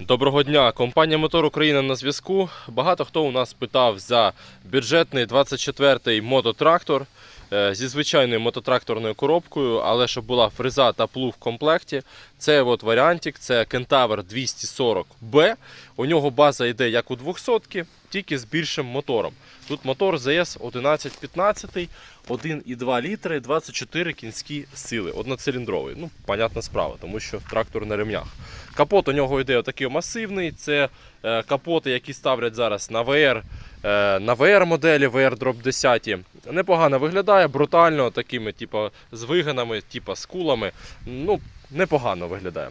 Доброго дня, компанія Мотор Україна на зв'язку. Багато хто у нас питав за бюджетний 24-й мототрактор е, зі звичайною мототракторною коробкою, але щоб була фреза та плуг в комплекті. Це от варіантик, це Кентавр 240B. У нього база йде як у 200 тільки з більшим мотором. Тут мотор ZS 1115, 1,2 літри, 24 кінські сили, одноциліндровий. Ну, понятна справа, тому що трактор на ремнях. Капот у нього йде отакий масивний. Це е, капоти, які ставлять зараз на VR, е, на VR моделі, VR Drop 10. Непогано виглядає, брутально, такими, типу, з вигинами, типу, з кулами. Ну, непогано виглядає.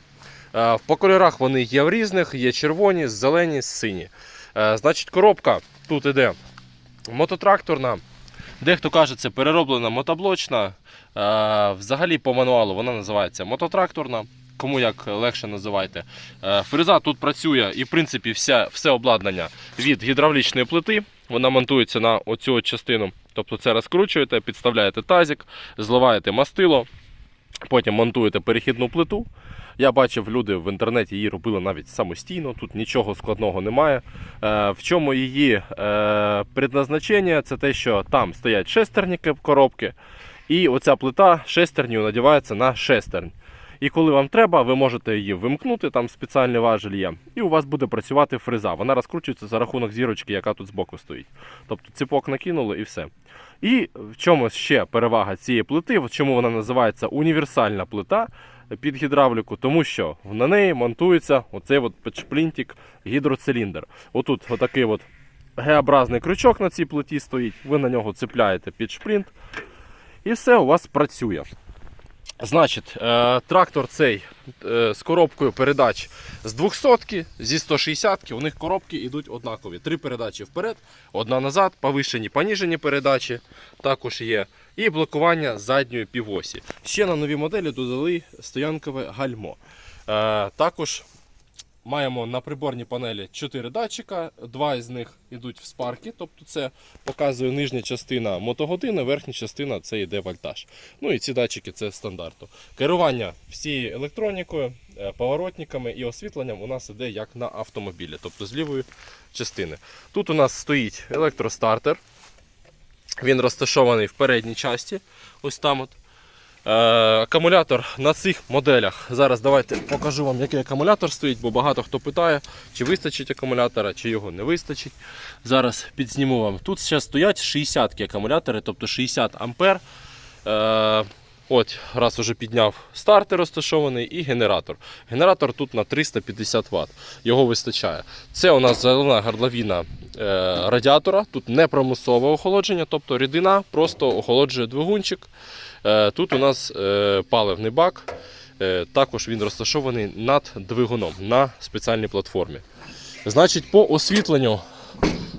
Е, По кольорах вони є в різних, є червоні, зелені, сині. Значить, коробка тут іде мототракторна. Дехто каже, це перероблена мотоблочна. Взагалі по мануалу вона називається мототракторна. Кому як легше називайте. Е, Фреза тут працює і в принципі вся, все обладнання від гідравлічної плити. Вона монтується на оцю частину. Тобто це розкручуєте, підставляєте тазик, зливаєте мастило, потім монтуєте перехідну плиту. Я бачив, люди в інтернеті її робили навіть самостійно, тут нічого складного немає. Е, В чому її е, предназначення? Це те, що там стоять шестерні коробки, і оця плита шестерню надівається на шестернь. І коли вам треба, ви можете її вимкнути, там спеціальний важель є, і у вас буде працювати фреза. Вона розкручується за рахунок зірочки, яка тут збоку стоїть. Тобто ціпок накинули і все. І в чому ще перевага цієї плити, чому вона називається універсальна плита під гідравліку, тому що на неї монтується оцей от підшплінтик гідроциліндр. Отут отакий от Г-образний крючок на цій плиті стоїть, ви на нього цепляєте під шплінт, і все у вас працює. Значить, е, трактор цей е, з коробкою передач з 200 зі 160 у них коробки йдуть однакові. Три передачі вперед, одна назад, повишені, поніжені передачі також є. І блокування задньої півосі. Ще на нові моделі додали стоянкове гальмо. Е, також маємо на приборній панелі 4 датчика, два із них йдуть в спарки, тобто це показує нижня частина мотогодини, верхня частина це йде вольтаж. Ну і ці датчики це стандартно. Керування всією електронікою, е, поворотниками і освітленням у нас іде як на автомобілі, тобто з лівої частини. Тут у нас стоїть електростартер. Він розташований в передній часті. Ось там от. Е, акумулятор на цих моделях. Зараз давайте покажу вам, який акумулятор стоїть, бо багато хто питає, чи вистачить акумулятора, чи його не вистачить. Зараз підсніму вам. Тут ще стоять 60 акумулятори, тобто 60 ампер. Е, От, раз уже підняв стартер розташований і генератор. Генератор тут на 350 Вт. Його вистачає. Це у нас зелена горловина е, радіатора. Тут не промислове охолодження, тобто рідина просто охолоджує двигунчик. Е, Тут у нас е, паливний бак. Е, Також він розташований над двигуном на спеціальній платформі. Значить, по освітленню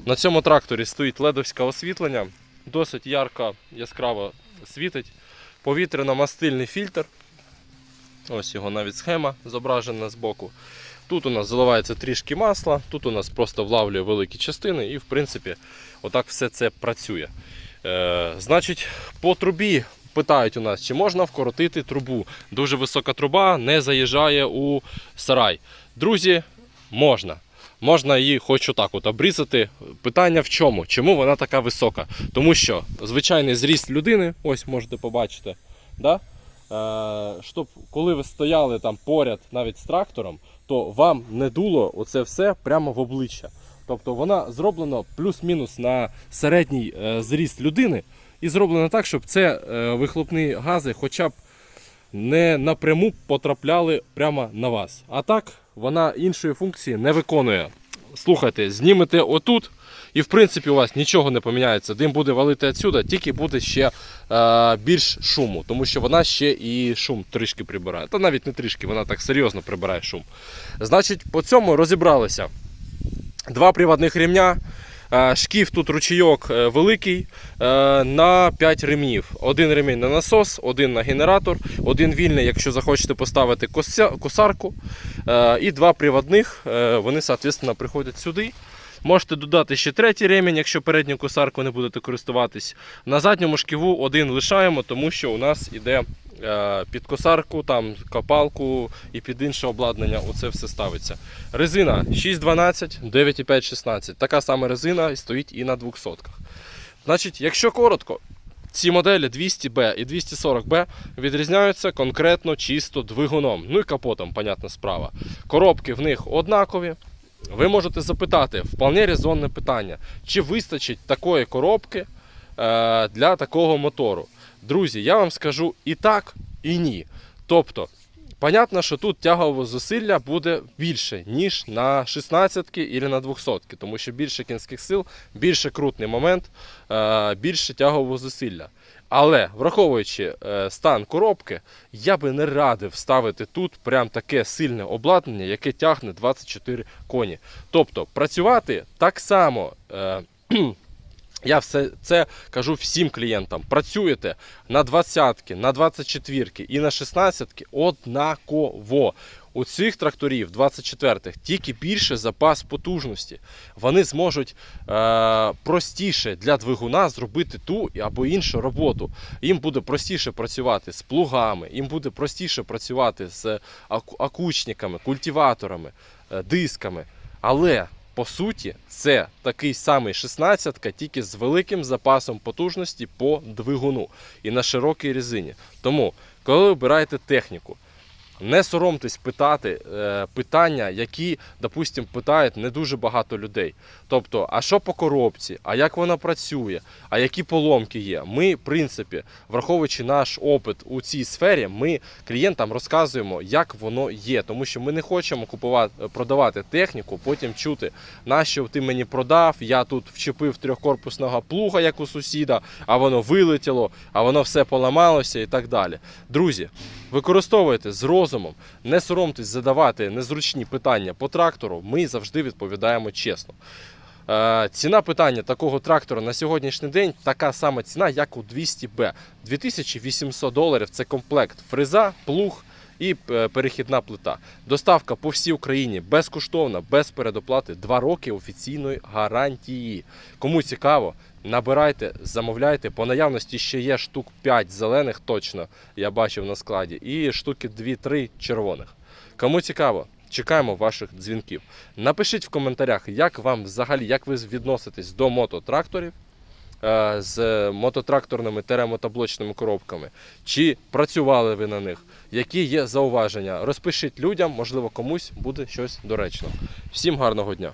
на цьому тракторі стоїть ледовське освітлення, досить ярко, яскраво світить. Повітряно-мастильний фільтр. Ось його навіть схема зображена збоку. Тут у нас заливається трішки масла, тут у нас просто влавлює великі частини і в принципі отак все це працює. Е, значить, по трубі питають у нас, чи можна вкоротити трубу. Дуже висока труба не заїжджає у сарай. Друзі, можна. Можна її хоч отак от обрізати. Питання в чому? Чому вона така висока? Тому що звичайний зріст людини, ось можете побачити, да? е, щоб коли ви стояли там поряд навіть з трактором, то вам не дуло оце все прямо в обличчя. Тобто вона зроблена плюс-мінус на середній е, зріст людини і зроблена так, щоб це е, вихлопні гази хоча б не напряму потрапляли прямо на вас. А так вона іншої функції не виконує. Слухайте, знімете отут, і в принципі у вас нічого не поміняється. Дим буде валити відсюди, тільки буде ще е, більш шуму, тому що вона ще і шум трішки прибирає. Та навіть не трішки, вона так серйозно прибирає шум. Значить, по цьому розібралися. Два приводних ремня. Е, Шкіф тут ручійок е, великий е, на 5 ремнів. Один ремінь на насос, один на генератор, один вільний, якщо захочете поставити косарку. І два приводних, вони, соответственно, приходять сюди. Можете додати ще третій ремінь, якщо передню косарку не будете користуватись. На задньому шківу один лишаємо, тому що у нас іде під косарку, там, копалку і під інше обладнання. Оце все ставиться. Резина 612, 9,5 16. Така сама резина стоїть і на 200. Значить, якщо коротко, ці моделі 200B і 240B відрізняються конкретно чисто двигуном. Ну і капотом, понятна справа. Коробки в них однакові. Ви можете запитати вполне резонне питання, чи вистачить такої коробки е, для такого мотору. Друзі, я вам скажу і так, і ні. Тобто, понятно, що тут тягове зусилля буде більше, ніж на 16 ки або на 200 ки тому що більше кінських сил, більше крутний момент, е, більше тягового зусилля. Але враховуючи е, стан коробки, я би не радив ставити тут прям таке сильне обладнання, яке тягне 24 коні. Тобто працювати так само. Я все це кажу всім клієнтам. Працюєте на 20-ки, на 24-ки і на 16-ки однаково. У цих тракторів 24-х тільки більше запас потужності. Вони зможуть е, простіше для двигуна зробити ту або іншу роботу. Їм буде простіше працювати з плугами, їм буде простіше працювати з акучниками, культиваторами, е, дисками. Але по суті, це такий самий 16-ка, тільки з великим запасом потужності по двигуну і на широкій резині. Тому, коли обираєте техніку, не соромтесь питати е, питання, які, допустим, питають не дуже багато людей. Тобто, а що по коробці, а як вона працює, а які поломки є. Ми, в принципі, враховуючи наш опит у цій сфері, ми клієнтам розказуємо, як воно є. Тому що ми не хочемо купувати, продавати техніку, потім чути, нащо ти мені продав, я тут вчепив трьохкорпусного плуга, як у сусіда, а воно вилетіло, а воно все поламалося і так далі. Друзі, використовуйте з розумом, не соромтесь задавати незручні питання по трактору. Ми завжди відповідаємо чесно. Е, Ціна питання такого трактора на сьогоднішній день така сама ціна, як у 200B. 2800 доларів це комплект фреза, плуг і е, перехідна плита. Доставка по всій Україні безкоштовна, без передоплати, 2 роки офіційної гарантії. Кому цікаво, набирайте, замовляйте. По наявності ще є штук 5 зелених, точно я бачив на складі, і штуки 2-3 червоних. Кому цікаво, чекаємо ваших дзвінків. Напишіть в коментарях, як вам взагалі, як ви відноситесь до мототракторів з мототракторними теремотоблочними коробками. Чи працювали ви на них? Які є зауваження? Розпишіть людям, можливо, комусь буде щось доречно. Всім гарного дня!